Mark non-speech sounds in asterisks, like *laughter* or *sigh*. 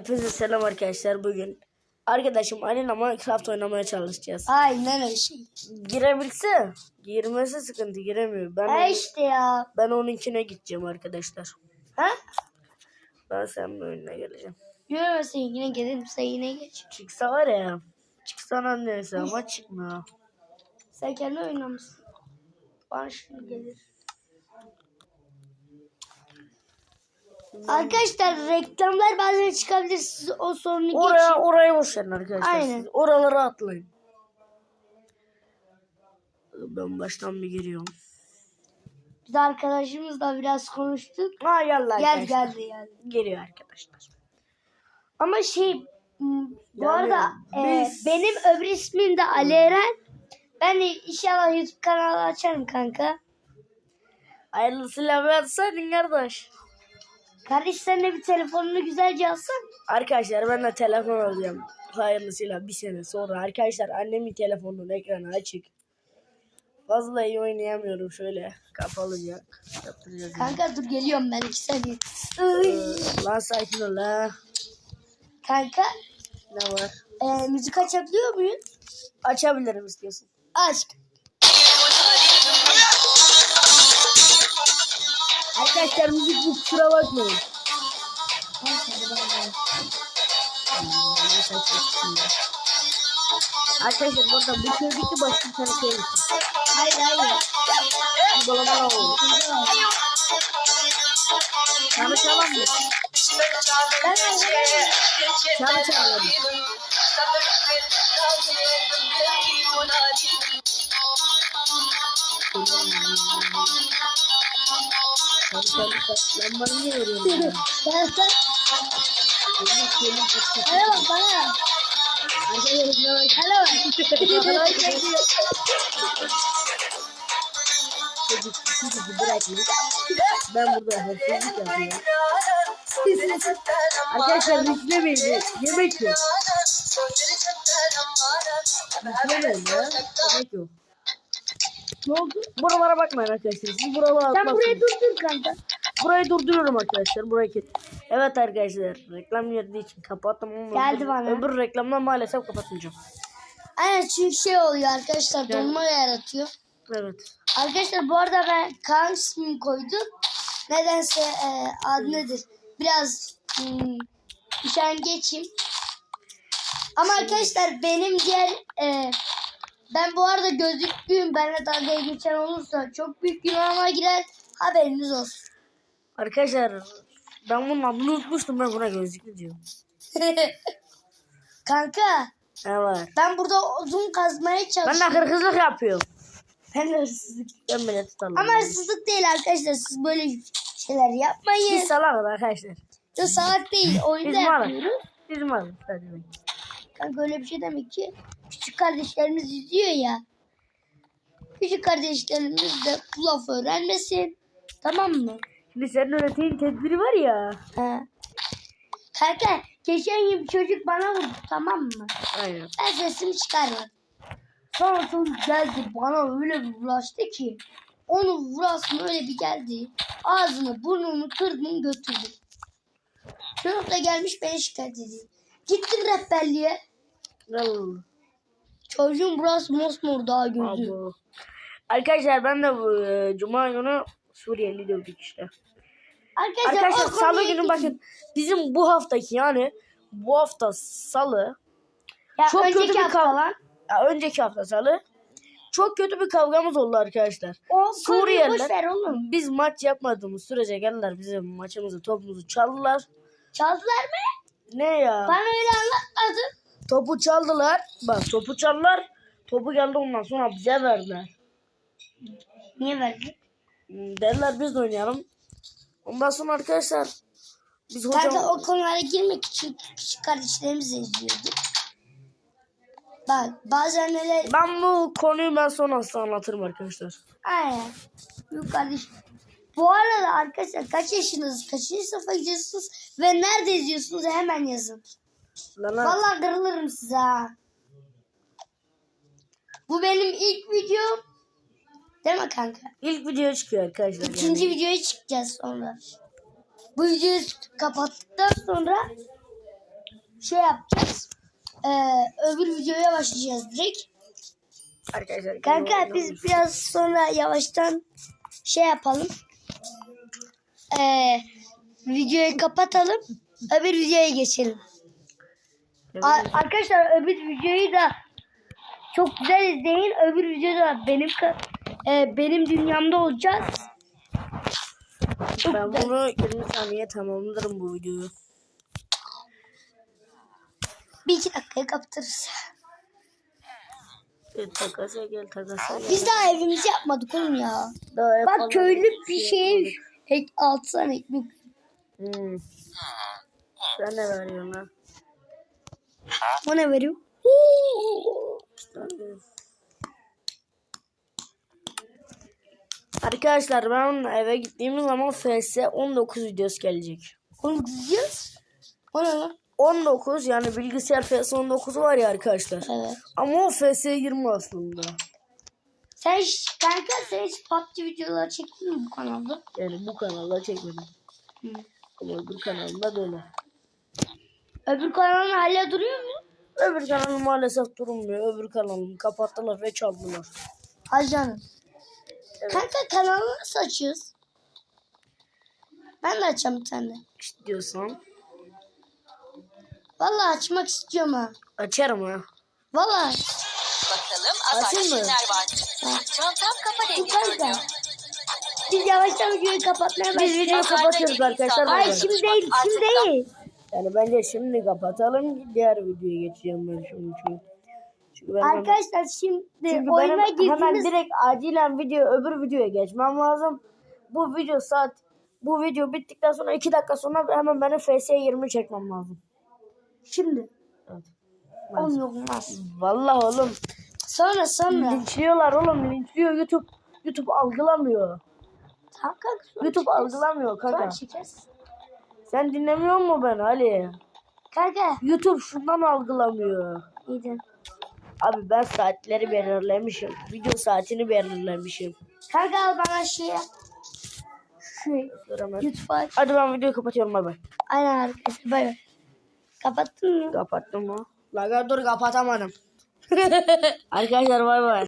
Hepinize selam arkadaşlar bugün. Arkadaşım Alina Minecraft oynamaya çalışacağız. Aynen öyle şey. Girebilse, girmesi sıkıntı giremiyor. Ben, Ha işte ya. ben onunkine gideceğim arkadaşlar. Ha? Ben senin oyununa geleceğim. Yürümesin yine gelelim sen yine geç. Çıksa var ya, çıksana neyse ama çıkmıyor. Sen kendi oynamışsın. Bana şimdi gelir. Arkadaşlar reklamlar bazen çıkabilir. Siz o sorunu Oraya, geçin. oraya boş verin arkadaşlar. Aynen. Siz oralara atlayın. Ben baştan bir giriyorum. Biz arkadaşımızla biraz konuştuk. Ha geldi Gel arkadaşlar. geldi geldi. Geliyor arkadaşlar. Ama şey m, bu Yani arada e, biz- benim öbür ismim de Ali Eren. Ben de inşallah YouTube kanalı açarım kanka. Hayırlısıyla verseydin kardeş. Kardeş sen de bir telefonunu güzelce alsan. Arkadaşlar ben de telefon alacağım. Hayırlısıyla bir sene sonra. Arkadaşlar annemin telefonunun ekranı açık. Fazla iyi oynayamıyorum şöyle kapalıca. Yaptıracağız. yani. Kanka dur geliyorum ben iki saniye. Ee, lan sakin ol la. Kanka Ne var? e, müzik açabiliyor muyum? Açabilirim istiyorsun. Aç. Arkadaşlar müzik bu kusura bakmayın. Arkadaşlar burada bu köy bitti başka köy bitti. Hayır hayır. Ne oldu? Çanı çalan mı? Ben Çanı çalıyorum. Çanı çalı Lan bana niye veriyorsun? ya? ben sen. Benim şeyim kaçtı. Bana bak bana. Arkadaşlar ne var? Hala bak. Çocuk sizi bırakmayın. Ben burada hırsızlık yapıyorum. Arkadaşlar yüklemeyin. Yemek yok. Yüklemeyin ya. Yemek yok. Ne oldu? Buralara bakmayın arkadaşlar. Siz buralara Sen atmazsınız. burayı durdur kanka. Burayı durduruyorum arkadaşlar. Burayı kes. Evet arkadaşlar. Reklam geldiği için kapattım ama Geldi öbür, bana. öbür reklamdan maalesef kapatmayacağım. Aynen çünkü şey oluyor arkadaşlar donma yaratıyor. Evet. Arkadaşlar bu arada ben Kaan ismini koydum. Nedense e, adı nedir? Biraz hmm, üşengecim. Ama arkadaşlar benim diğer e, ben bu arada gözlüklüyüm. Benimle dalgaya geçen olursa çok büyük günahıma girer. Haberiniz olsun. Arkadaşlar ben bunun adını unutmuştum. Ben buna gözlüklü diyorum. *laughs* Kanka Evet. ben burada odun kazmaya Ben de çalışıyorum. hırsızlık yapıyorum. Ben de hırsızlık. Ben bile tutarım. Ama hırsızlık değil arkadaşlar. Siz böyle şeyler yapmayın. Biz salakız arkadaşlar. Yo, salak değil. Oyunda yapıyoruz. Biz malız. Kanka öyle bir şey demek ki küçük kardeşlerimiz izliyor ya. Küçük kardeşlerimiz de bu lafı öğrenmesin. Tamam mı? Şimdi senin öğrettiğin tedbiri var ya. He. Kanka geçen gün bir çocuk bana vurdu tamam mı? Aynen. Ben sesimi çıkarmadım. Sonra çocuk geldi bana öyle bir ulaştı ki. Onu vurasım öyle bir geldi. Ağzını burnunu kırdım götürdüm. Çocuk da gelmiş beni şikayet ediyor. Gittim rehberliğe. Allah. Çocuğun burası mosmor daha gözü. Abo. Arkadaşlar ben de bu e, Cuma günü Suriyeli dövdük işte. Arkadaşlar, Arkadaşlar o salı konuya günü bakın bizim bu haftaki yani bu hafta salı Ya çok önceki kötü bir hafta kavga. lan. Ya, önceki hafta salı çok kötü bir kavgamız oldu arkadaşlar. O boş Suriyeliler ver oğlum. biz maç yapmadığımız sürece geldiler bizim maçımızı topumuzu çaldılar. Çaldılar mı? Ne ya? Bana öyle. Topu çaldılar. Bak topu çaldılar. Topu geldi ondan sonra bize verdiler. Niye verdin? Hmm, Dediler biz de oynayalım. Ondan sonra arkadaşlar biz hocam Kanka o konulara girmek için küçük kardeşlerimizi izliyorduk. Bak bazen neler... ben bu konuyu ben sonra size anlatırım arkadaşlar. Aynen. Yok kardeş. Bu arada arkadaşlar kaç yaşınız, kaçıncı sınıfa gidiyorsunuz ve nerede izliyorsunuz hemen yazın. Lan lan. Vallahi kırılırım size ha. Bu benim ilk videom. Değil mi kanka? İlk video çıkıyor arkadaşlar. İkinci yani. videoya çıkacağız sonra. Bu videoyu kapattıktan sonra şey yapacağız. Ee, öbür videoya başlayacağız direkt. Arkadaşlar. Kanka biz biraz sonra yavaştan şey yapalım. Ee, videoyu kapatalım. Öbür videoya geçelim. Arkadaşlar öbür videoyu da çok güzel izleyin. Öbür videoda benim e, benim dünyamda olacağız. Ben bunu 20 saniye tamamlarım bu videoyu. Bir iki dakikaya kapatırız. Evet, takasa gel takasa gel. Biz daha evimizi yapmadık oğlum ya. Daha. Bak köylü bir şey ek, altı tane ekmek. Hmm. Sen ne veriyorsun lan? Ne veriyor? Arkadaşlar ben eve gittiğimiz zaman FS 19 videosu gelecek. Oğlum gidiyoruz. O ne lan? 19 yani bilgisayar FS 19 var ya arkadaşlar. Evet. Ama o FS 20 aslında. Sen hiç, kanka sen hiç PUBG videoları çektin mi bu kanalda? Yani bu kanalda çekmedim. Hı. Ama öbür kanalda böyle. Öbür kanalın hala duruyor mu? Öbür kanalım maalesef durmuyor. Öbür kanalımı kapattılar ve çaldılar. Hadi canım. Evet. Kanka kanalı nasıl açıyoruz? Ben de açacağım bir tane. İstiyorsan Vallahi açmak istiyorum ha. açarım ha. Vallahi. Bakalım aday mı? kimler var? Çantam kafa Bu dengi kanka. görünüyor. Biz yavaştan videoyu kapatmaya Biz başlayalım. videoyu kapatıyoruz arkadaşlar. Ay bay. şimdi değil, şimdi değil. Yani bence şimdi kapatalım. Diğer videoya geçeceğim ben şimdi çünkü. Çünkü ben Arkadaşlar şimdi çünkü oyuna benim hemen girdiğimiz... direkt acilen video öbür videoya geçmem lazım. Bu video saat bu video bittikten sonra 2 dakika sonra hemen benim FS 20 çekmem lazım. Şimdi. Evet. Olmaz. Vallahi oğlum Sonra sonra. linçliyorlar oğlum linçliyor YouTube. YouTube algılamıyor. Tamam kanka YouTube çekeriz. algılamıyor kanka. Sonra çekeriz. Sen dinlemiyor musun ben Ali? Kanka. YouTube şundan algılamıyor. İyiydi. Abi ben saatleri belirlemişim. Video saatini belirlemişim. Kanka al bana şey. Şey. Göremedim. YouTube'a aç. Hadi ben videoyu kapatıyorum bay bay. Aynen arkadaşlar. Bay bay. Kapattın mı? Kapattım mı? Laga dur kapatamadım. *laughs* Arkadaşlar bay bay.